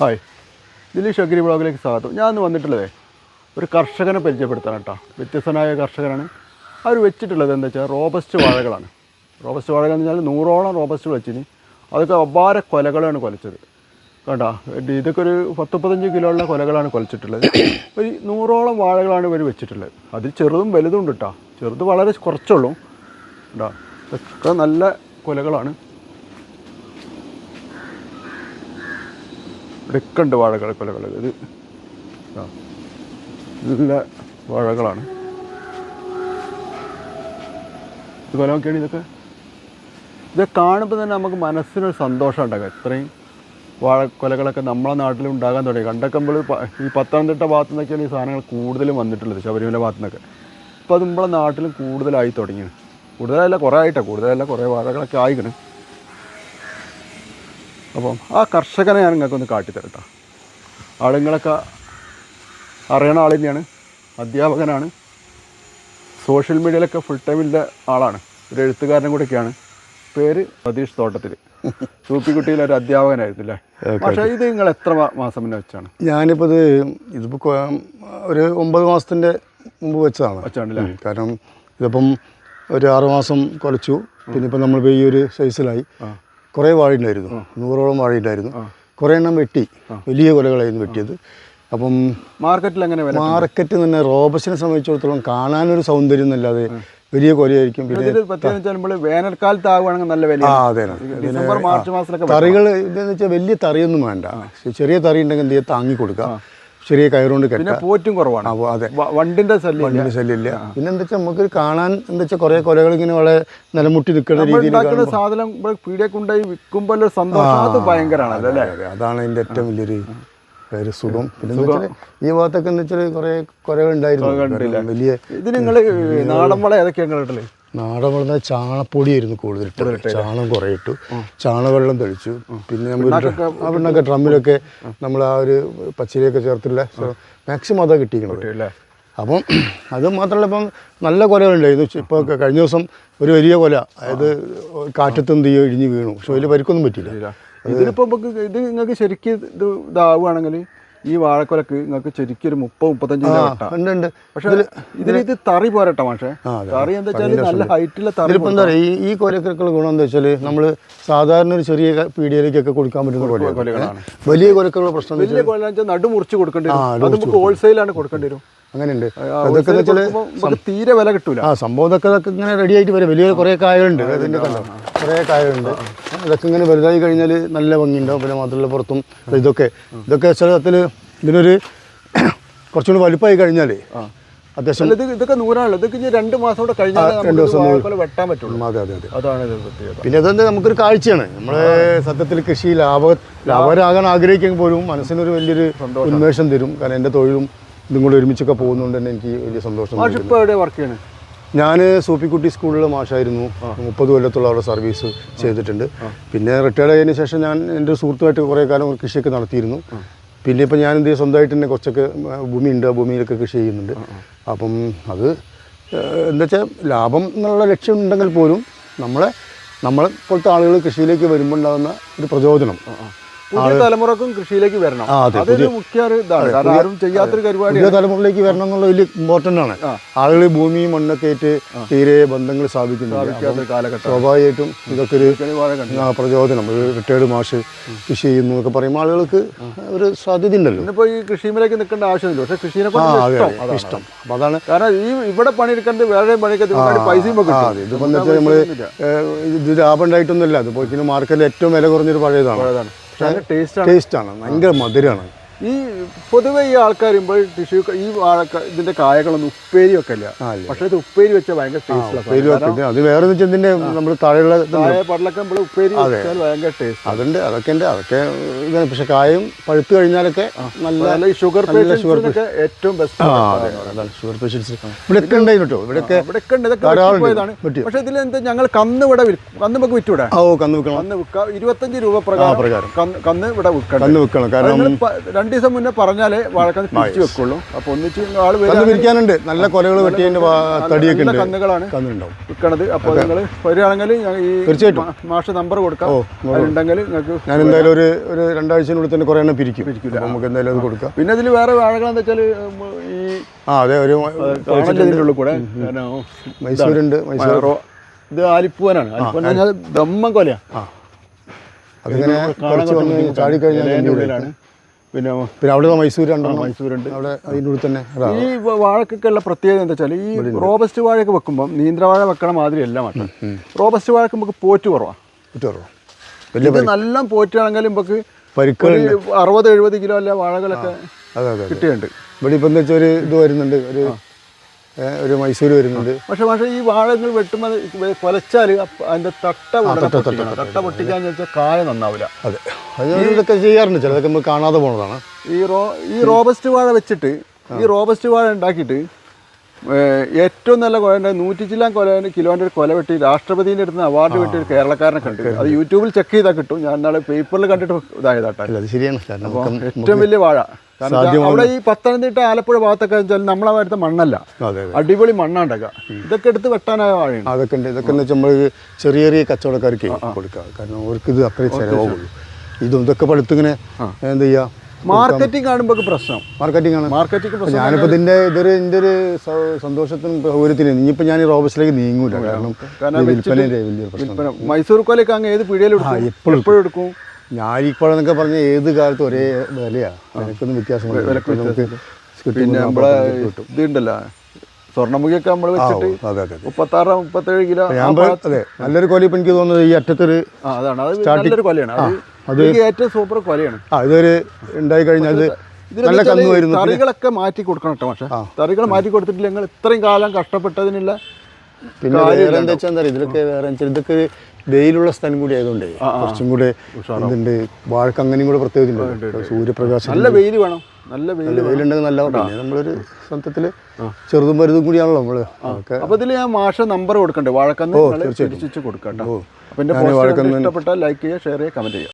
Hi. Dileesh agri ബ്ലോഗിലേക്ക് സ്വാഗതം. ഞാൻ ഇന്ന് വന്നിട്ടുള്ളതേ ഒരു കർഷകനെ പരിചയപ്പെടുത്താൻ കേട്ടോ വ്യത്യസ്തനായ കർഷകനാണ്. അവർ വെച്ചിട്ടുള്ളത് എന്താ വെച്ചാൽ റോബസ്റ്റ് വാഴകളാണ്. റോബസ്റ്റ് വാഴകൾ എന്ന് വെച്ചാൽ നൂറോളം റോബസ്റ്റ് വെച്ചിന്. അതൊക്കെ അപാര കൊലകളാണ് കൊലച്ചത്. കണ്ടോ ഇതൊക്കെ ഒരു പത്ത് മുപ്പത്തഞ്ച് കിലോ ഉള്ള കൊലകളാണ് കൊലച്ചിട്ടുള്ളത്. ഒരു നൂറോളം വാഴകളാണ് ഇവർ വെച്ചിട്ടുള്ളത്. അതിൽ ചെറുതും വലുതും ഉണ്ട് കേട്ടോ ചെറുത് വളരെ കുറച്ചുള്ളൂ. കേട്ടോ നല്ല കൊലകളാണ്. ഇവിടെയൊക്കെ വാഴകൾ കൊലകൾ ഇത് ആ, നല്ല വാഴകളാണ്. ഇത് കൊല നോക്കിയാണ് ഇതൊക്കെ. ഇത് കാണുമ്പോൾ തന്നെ നമുക്ക് മനസ്സിനൊരു സന്തോഷം ഉണ്ടാകും. ഇത്രയും വാഴക്കൊലകളൊക്കെ നമ്മളെ നാട്ടിൽ ഉണ്ടാകാൻ തുടങ്ങി. കണ്ടൊക്കെ നമ്മൾ ഈ പത്തനംതിട്ട ഭാഗത്തു നിന്നൊക്കെയാണ് ഈ സാധനങ്ങൾ കൂടുതലും വന്നിട്ടുള്ളത് ശബരിമല ഭാഗത്തു നിന്നൊക്കെ ഇപ്പോൾ അത് നമ്മളെ നാട്ടിലും കൂടുതലായി തുടങ്ങി കൂടുതലല്ല കുറേ ആയിട്ടാണ് കൂടുതലല്ല കുറേ വാഴകളൊക്കെ ആയിക്കണ്. അപ്പം ആ കർഷകനെ ഞാൻ നിങ്ങൾക്കൊന്ന് കാട്ടിത്തരട്ടോ. ആളുകളൊക്കെ അറിയണ ആൾ തന്നെയാണ് അധ്യാപകനാണ് സോഷ്യൽ മീഡിയയിലൊക്കെ ഫുൾ ടൈമിന്റെ ആളാണ് ഒരു എഴുത്തുകാരനും കൂടെയൊക്കെയാണ്. പേര് സതീഷ് തോട്ടത്തിൽ സൂപ്പിക്കുട്ടിയിലെ ഒരു അധ്യാപകനായിരുന്നു അല്ലേ പക്ഷേ ഇത് നിങ്ങൾ എത്ര മാസം മുന്നേ വെച്ചാണ്? ഞാനിപ്പോൾ ഇത് ഇതിപ്പോൾ ഒരു ഒമ്പത് മാസത്തിന്റെ മുമ്പ് വെച്ചതാണ്. വെച്ചാണല്ലേ? കാരണം ഇതിപ്പം ഒരു ആറ് മാസം കുലച്ചു പിന്നെ ഇപ്പം നമ്മൾ ഈ ഒരു സൈസിലായി കുറേ വാഴയുണ്ടായിരുന്നു. നൂറോളം വാഴയുണ്ടായിരുന്നു. കുറേ എണ്ണം വെട്ടി. വലിയ കൊലകളായിരുന്നു വെട്ടിയത്. അപ്പം മാർക്കറ്റിൽ അങ്ങനെ മാർക്കറ്റ് തന്നെ റോബസിനെ സംബന്ധിച്ചിടത്തോളം കാണാനൊരു സൗന്ദര്യം എന്നല്ലാതെ വലിയ കൊലയായിരിക്കും. പിന്നെ വേനൽക്കാലത്ത് ആവുകയാണെങ്കിൽ നല്ല വില ആ അതെ ഡിസംബർ മാർച്ച് മാസത്തിലൊക്കെ തറികൾ ഇതെന്ന് വെച്ചാൽ വലിയ തറിയൊന്നും വേണ്ട. ചെറിയ തറി ഉണ്ടെങ്കിൽ എന്ത് ചെയ്യുക താങ്ങി കൊടുക്കുക ചെറിയ കയറുകൊണ്ട് പിന്നെ പോറ്റും കുറവാണ്. അതെ. വണ്ടിന്റെ ശല്യം വണ്ടിന്റെ ശല്യമില്ല പിന്നെ എന്താ വെച്ചാൽ നമുക്ക് കാണാൻ എന്താ വെച്ചാൽ കുറെ കൊലകൾ ഇങ്ങനെ വളരെ നിലമുട്ടി നിൽക്കുന്ന രീതിയിൽ സാധനം ഇവിടെ ഉണ്ടായി വിൽക്കുമ്പോൾ സന്തോഷം അത് ഭയങ്കരമാണല്ലോ അല്ലേ? അതാണ് അതിന്റെ ഏറ്റവും വലിയൊരു ഒരു സുഖം. പിന്നെ ഈ ഭാഗത്തൊക്കെ എന്താ വെച്ചാൽ കുറേ കൊലകൾ ഉണ്ടായിരുന്നു. വലിയ ഇത് നിങ്ങൾ നാടൻ വള ഏതൊക്കെയാണ് ഇട്ടൽ നാടൻ വളർന്ന ചാണപ്പൊടിയായിരുന്നു കൂടുതൽ ചാണം കുറേ ഇട്ടു. ചാണകവെള്ളം തെളിച്ചു. പിന്നെ നമ്മൾ ആ പിണ്ണൊക്കെ ഡ്രമ്മിലൊക്കെ നമ്മൾ ആ ഒരു പച്ചിലയൊക്കെ ചേർത്തില്ല മാക്സിമം അതാ കിട്ടിയിരിക്കുന്നത്. അപ്പം അത് മാത്രമല്ല ഇപ്പം നല്ല കൊലകളുണ്ടായിരുന്നു ഇപ്പോൾ കഴിഞ്ഞ ദിവസം ഒരു വലിയ കൊല. അതായത് കാറ്റത്തും തീയോ ഇടിഞ്ഞ് വീണു. പക്ഷെ വലിയ പരിക്കൊന്നും പറ്റിയില്ല. ഇതിലിപ്പോൾ ഇത് നിങ്ങൾക്ക് ശരിക്കും ഇത് ഇതാവുകയാണെങ്കിൽ ഈ വാഴക്കൊലക്ക് നിങ്ങൾക്ക് ശരിക്കും ഒരു മുപ്പത് മുപ്പത്തഞ്ച് ഉണ്ട് ഉണ്ട്. പക്ഷെ ഇതിൽ ഇത് തറി പോരട്ടെ പക്ഷേ തറി എന്താ വെച്ചാൽ നല്ല ഹൈറ്റിലെ തറി ഇപ്പം എന്താ പറയുക ഈ കൊലക്കൊക്കെ ഗുണം എന്താ വെച്ചാൽ നമ്മൾ സാധാരണ ഒരു ചെറിയ പീഡിയയിലേക്കൊക്കെ കൊടുക്കാൻ പറ്റുന്ന കൊലകളാണ്. വലിയ കൊലക്കുള്ള പ്രശ്നം വലിയ കൊല വെച്ചാൽ നടു മുറിച്ച് കൊടുക്കേണ്ടി വരും. അത് നമുക്ക് ഹോൾസെയിലാണ് കൊടുക്കേണ്ടി വരും. അങ്ങനെയുണ്ട്. അതൊക്കെ വെച്ചാൽ തീരെ വില കിട്ടൂല. ആ സംഭവം ഇതൊക്കെ ഇതൊക്കെ ഇങ്ങനെ റെഡി ആയിട്ട് വരും. വലിയ കുറേ കായകളുണ്ട് അതിന്റെ കണ്ടോ? കുറേ കായകളുണ്ട് ഇതൊക്കെ ഇങ്ങനെ വലുതായി കഴിഞ്ഞാൽ നല്ല ഭംഗിയുണ്ടാവും. പിന്നെ മാത്രമല്ല പുറത്തും ഇതൊക്കെ. ഇതൊക്കെ ചിലത്തിൽ ഇതിനൊരു കുറച്ചുകൂടി വലുപ്പമായി കഴിഞ്ഞാൽ അത്യാവശ്യം ഇതൊക്കെ നൂറാണല്ലോ. ഇതൊക്കെ രണ്ട് മാസം കൂടെ കഴിഞ്ഞാൽ രണ്ട് ദിവസം വെട്ടാൻ പറ്റുള്ളൂ. അതെ അതെ അതെ. അതാണ് പിന്നെ അതെന്താ നമുക്കൊരു കാഴ്ചയാണ്. നമ്മളെ സത്യത്തിൽ കൃഷി ലാഭ ലാഭരാകാൻ ആഗ്രഹിക്കുമ്പോൾ പോലും മനസ്സിനൊരു വലിയൊരു ഉന്മേഷം തരും. കാരണം എന്റെ തൊഴിലും ഇതും കൂടെ ഒരുമിച്ചൊക്കെ പോകുന്നതുകൊണ്ട് തന്നെ എനിക്ക് വലിയ സന്തോഷം മാഷ് ഇപ്പോൾ എവിടെ വർക്ക് ചെയ്യണേ? ഞാൻ സൂപ്പിക്കുട്ടി സ്കൂളിലെ മാഷായിരുന്നു. മുപ്പത് കൊല്ലത്തോളം അവിടെ സർവീസ് ചെയ്തിട്ടുണ്ട്. പിന്നെ റിട്ടയർഡ് ആയതിനു ശേഷം ഞാൻ എന്റെ സുഹൃത്തുമായിട്ട് കുറേ കാലം കൃഷിയൊക്കെ നടത്തിയിരുന്നു. പിന്നെ ഇപ്പം ഞാൻ എന്ത് സ്വന്തമായിട്ട് തന്നെ കുറച്ചൊക്കെ ഭൂമി ഭൂമിയുണ്ട്. ആ ഭൂമിയിലൊക്കെ കൃഷി ചെയ്യുന്നുണ്ട്. അപ്പം അത് എന്താച്ചാ എന്താ വെച്ചാൽ ലാഭം എന്നുള്ള ലക്ഷ്യം ഉണ്ടെങ്കിൽ പോലും നമ്മളെ നമ്മളെ പോലത്തെ ആളുകൾ കൃഷിയിലേക്ക് വരുമ്പോൾ ഉണ്ടാകുന്ന ഒരു പ്രചോദനം. പുതിയ തലമുറക്കും കൃഷിയിലേക്ക് വരണം. അതൊരു മുഖ്യ ഒരു ഇതാണ്. കാരണം ആരും ചെയ്യാത്തൊരു പരിപാടി പുതിയ തലമുറയിലേക്ക് വരണം എന്നുള്ള വലിയ ഇമ്പോർട്ടന്റ് ആണ്. ആളുകൾ ഭൂമിയും മണ്ണൊക്കെ ആയിട്ട് തീരെ ബന്ധങ്ങൾ സ്ഥാപിക്കുന്നുണ്ട് സ്വാഭാവികമായിട്ടും ഇതൊക്കെ ഒരു പ്രചോദനം. ഒരു റിട്ടയർഡ് മാഷ് കൃഷി ചെയ്യുന്നു എന്നൊക്കെ പറയുമ്പോൾ ആളുകൾക്ക് ഒരു സാധ്യത ഉണ്ടല്ലോ. ഈ കൃഷിമേലേക്ക് നിൽക്കേണ്ട ആവശ്യമില്ല. പക്ഷെ കൃഷിനെ ഇഷ്ടം അതെ അതാണ്. അപ്പം അതാണ് കാരണം ഈ ഇവിടെ പണിയെടുക്കേണ്ട വേറെ പണിയൊക്കെ പൈസയും ഇതിപ്പോൾ നമ്മൾ ഇത് ലാഭം ഉണ്ടായിട്ടൊന്നുമില്ല. അത് പോയി മാർക്കറ്റിൽ ഏറ്റവും വില കുറഞ്ഞൊരു പഴയതാണ്. ടേസ്റ്റാണ് ഭയങ്കര മധുരമാണ് ഈ പൊതുവെ ഈ ആൾക്കാർ ഇപ്പോൾ ടിഷ്യൂ ഈ വാഴക്ക ഇതിന്റെ കായകളൊന്നും ഉപ്പേരി ആ, പക്ഷെ ഇത് ഉപ്പേരി വെച്ചാൽ ഭയങ്കര ടേസ്റ്റ് അത് വേറെ ഇതിന്റെ നമ്മൾ താഴെയുള്ള പടലൊക്കെ നമ്മൾ ഉപ്പേരി വെച്ചാൽ ഭയങ്കര ടേസ്റ്റ് അതുണ്ട് അതൊക്കെ ഉണ്ട് അതൊക്കെ ഇതാണ്. പക്ഷെ കായും പഴുത്തു കഴിഞ്ഞാലൊക്കെ നല്ല ഷുഗർ പേഷ്യൻസിനൊക്കെ ഏറ്റവും ബെസ്റ്റ് ഷുഗർ പേഷ്യൻസ് ഇവിടെയൊക്കെ ഉണ്ടായിരുന്നു കേട്ടോ. ഇവിടെയൊക്കെ ഉണ്ട്. ഇതൊക്കെ. പക്ഷെ ഇതിൽ എന്താ ഞങ്ങൾ കന്ന് ഇവിടെ കന്ന് നമുക്ക് വിറ്റൂടെ? ഓ കന്ന് വിൽക്കണം. കന്ന് വിൽക്കാം. ഇരുപത്തഞ്ച് രൂപ പ്രകാരം. കന്ന് ഇവിടെ വിൽക്കണം. കന്ന് വിൽക്കണം. കാരണം രണ്ട് ദിവസം മുന്നേ പറഞ്ഞാലേ വാഴക്കാൻ തിരിച്ചു വെക്കുള്ളൂ. അപ്പൊ ഒന്നിച്ച് ആൾ വരുന്നുണ്ട് വരികയാണെങ്കിൽ നല്ല കൊലകൾ വെട്ടിയതിന്റെ തടിയൊക്കെ ഉണ്ട്. കന്നുകളാണ് വിൽക്കണത്. അപ്പോൾ നിങ്ങൾ വരികയാണെങ്കിൽ ഈ തീർച്ചയായിട്ടും. മാഷ നമ്പർ കൊടുക്കാം. ഉണ്ടെങ്കിൽ നിങ്ങൾക്ക് ഞാൻ എന്തായാലും ഒരു ഒരു രണ്ടാഴ്ചയിനുള്ളിൽ തന്നെ കുറേ എണ്ണം പിരിക്കും. നമുക്ക് എന്തായാലും അത് കൊടുക്കാം. പിന്നെ ഇതിൽ വേറെ വാഴകൾ എന്താ വെച്ചാൽ ഈ ആ അതെ ഒരു ഉള്ളിൽ കൂടെ. മൈസൂരുണ്ട് മൈസൂർ. ഇത് ആലിപ്പൂവനാണ്. ആലിപ്പൂവൻ ദമ്മം കൊലയാണ് അതിങ്ങനെ ചാടിക്കഴിഞ്ഞാൽ പിന്നെ പിന്നെ അവിടെ മൈസൂർ രണ്ടെണ്ണം. മൈസൂരുണ്ട്. അവിടെ അതിന്റെ ഉള്ളിൽ തന്നെ ഈ വാഴക്കൊക്കെയുള്ള പ്രത്യേകത എന്താ വെച്ചാൽ ഈ റോബസ്റ്റ് വാഴയൊക്കെ വെക്കുമ്പോൾ നീന്ത്രവാഴ വെക്കണ മാതിരി എല്ലാം മട്ടൻ. റോബസ്റ്റ് വാഴക്ക് നമുക്ക് പോറ്റ് കുറവാണ് പോറ്റ് കുറവാണ് നല്ല പോറ്റാണെങ്കിൽ നമുക്ക് പരിക്കൾ അറുപത് എഴുപത് കിലോ അല്ല വാഴകളൊക്കെ കിട്ടിയുണ്ട് ഇവിടെ ഇപ്പം എന്താ വെച്ചാൽ ഒരു ഇത് വരുന്നുണ്ട്. ഒരു ഒരു മൈസൂർ വരുന്നുണ്ട് പക്ഷെ പക്ഷേ ഈ വാഴകൾ വെട്ടുമ്പോൾ കൊലച്ചാൽ അതിന്റെ തട്ട തട്ട പൊട്ടിക്കാന്ന് വെച്ചാൽ കായ നന്നാവില്ല അതെ. അത് ഇതൊക്കെ ചെയ്യാറുണ്ട്. ചിലതൊക്കെ നമ്മൾ കാണാതെ പോണതാണ്. ഈ റോ ഈ റോബസ്റ്റ് വാഴ വെച്ചിട്ട് ഈ റോബസ്റ്റ് വാഴ ഉണ്ടാക്കിയിട്ട് ഏറ്റവും നല്ല കൊല നൂറ്റി ചില്ലാൻ കൊല കിലോന്റെ ഒരു കൊല വെട്ടി രാഷ്ട്രപതിന്റെ അടുത്ത് അവാർഡ് വെട്ടി ഒരു കേരളക്കാരനെ കണ്ടു. അത് യൂട്യൂബിൽ ചെക്ക് ചെയ്താൽ കിട്ടും. ഞാൻ നാളെ പേപ്പറിൽ കണ്ടിട്ട് ഇതായതാട്ടെ ശരിയാണ്. ഏറ്റവും വലിയ വാഴ. അവിടെ ഈ പത്തനംതിട്ട ആലപ്പുഴ ഭാഗത്തൊക്കെ വെച്ചാൽ നമ്മളെ വരുത്ത മണ്ണല്ല. അടിപൊളി മണ്ണാണ്ടൊക്കെ. ഇതൊക്കെ എടുത്ത് വെട്ടാനായ വാഴയാണ്. അതൊക്കെ ഉണ്ട്. ഇതൊക്കെ എന്ന് വെച്ചാൽ നമ്മൾ ചെറിയ ചെറിയ കച്ചവടക്കാർക്ക് കൊടുക്കുക കാരണം അവർക്ക് ഇത് അത്രയും ചിലവാകുള്ളൂ ഇതും ഇതൊക്കെ പടുത്തിങ്ങനെ എന്താ ചെയ്യുക മാർക്കറ്റിംഗ് കാണുമ്പോൾ പ്രശ്നം. മാർക്കറ്റിംഗ് ആണ്. മാർക്കറ്റിംഗ് പ്രശ്നം ഞാനിപ്പോൾ ഇതിന്റെ ഇതൊരു എന്റെ ഒരു സന്തോഷത്തിനും സൗകര്യത്തിനും ഇനിയിപ്പോൾ ഞാൻ ഈ റോബസ്റ്റിലേക്ക് നീങ്ങൂല. കാരണം വിൽപ്പനയുടെ വലിയൊരു പ്രശ്നം. മൈസൂർ കോലൊക്കെ അങ്ങ് ഏത് പിഴയിലും എപ്പോഴും എടുക്കും? ഞാലിപ്പഴം എന്നൊക്കെ പറഞ്ഞ ഏത് കാലത്തും ഒരേ വിലയാണ് വിലക്കൊന്നും വ്യത്യാസമില്ല പിന്നെ നമ്മളെ ഇതുണ്ടല്ലോ സ്വർണമുഖിയൊക്കെ നമ്മൾ വെച്ചിട്ട് മുപ്പത്താറ് മുപ്പത്തേഴ് കിലോ അതെ നല്ലൊരു കൊലി ഇപ്പം എനിക്ക് തോന്നുന്നത് ഈ അറ്റത്തൊരു അതാണ്. അത് നല്ലൊരു കൊലയാണ് അത് ഏറ്റവും സൂപ്പർ കൊലയാണ് ആ ഇതൊരു ഉണ്ടായി കഴിഞ്ഞാൽ നല്ല കന്നു വരുന്നു. തറികളൊക്കെ മാറ്റി കൊടുക്കണം കേട്ടോ പക്ഷേ തറികൾ മാറ്റി കൊടുത്തിട്ടില്ല നിങ്ങൾ ഇത്രയും കാലം കഷ്ടപ്പെട്ടതിനുള്ള പിന്നെ വേറെ എന്താ വെച്ചാൽ എന്താ ഇതിലൊക്കെ വേറെ ഇതൊക്കെ വെയിലുള്ള സ്ഥലം കൂടി ആയതുകൊണ്ട് കുറച്ചും കൂടെ ഇതുണ്ട് വാഴക്ക് അങ്ങനെയും കൂടെ പ്രത്യേകത സൂര്യപ്രകാശം നല്ല വെയിൽ വേണം. നല്ല വെയിൽ വെയിലുണ്ടെങ്കിൽ നല്ല നമ്മളൊരു സ്വന്തത്തിൽ ചെറുതും വലുതും കൂടിയാണല്ലോ നമ്മൾ. അപ്പൊ ഇതിൽ ഞാൻ മാഷ നമ്പർ കൊടുക്കണ്ടേ? വാഴക്കന്ന് തിരിച്ചു കൊടുക്കട്ടോ അപ്പൊ എന്റെ ഇഷ്ടപ്പെട്ടാൽ ലൈക്ക് ചെയ്യുക ഷെയർ ചെയ്യുക കമന്റ് ചെയ്യുക.